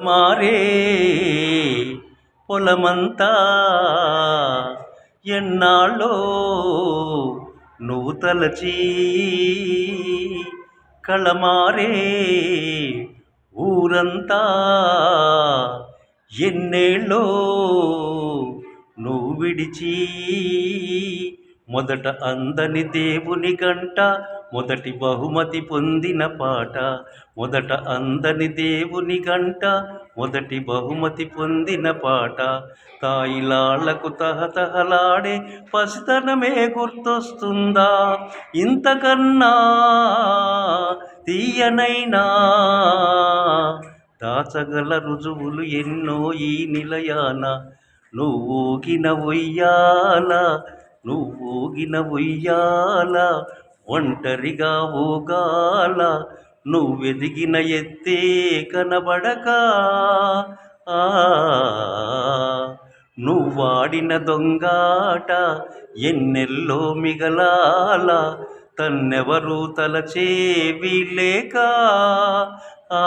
మారే పొలమంతా ఎన్నాళ్ళో నువ్వు తలచి కళమారే ఊరంతా ఎన్నేళ్ళో నువ్వు విడిచి మొదట అందని దేవుని గంట మొదటి బహుమతి పొందిన పాట మొదట అందని దేవుని గంట మొదటి బహుమతి పొందిన పాట. తాయిలాళ్ళకు తహతహలాడే పసితనమే గుర్తొస్తుందా? ఇంతకన్నా తీయనైనా? దాచగల రుజువులు ఎన్నో ఈ నిలయాన. నువ్వూగిన ఉయ్యాల నువ్వూగిన ఉయ్యాల ఒంటరిగా ఊగాల నువ్వెదిగిన ఎత్తే కనబడక. ఆ నువ్వాడిన దొంగాట ఎన్నెల్లో మిగలాల తన్నెవరు తలచే వీలేక ఆ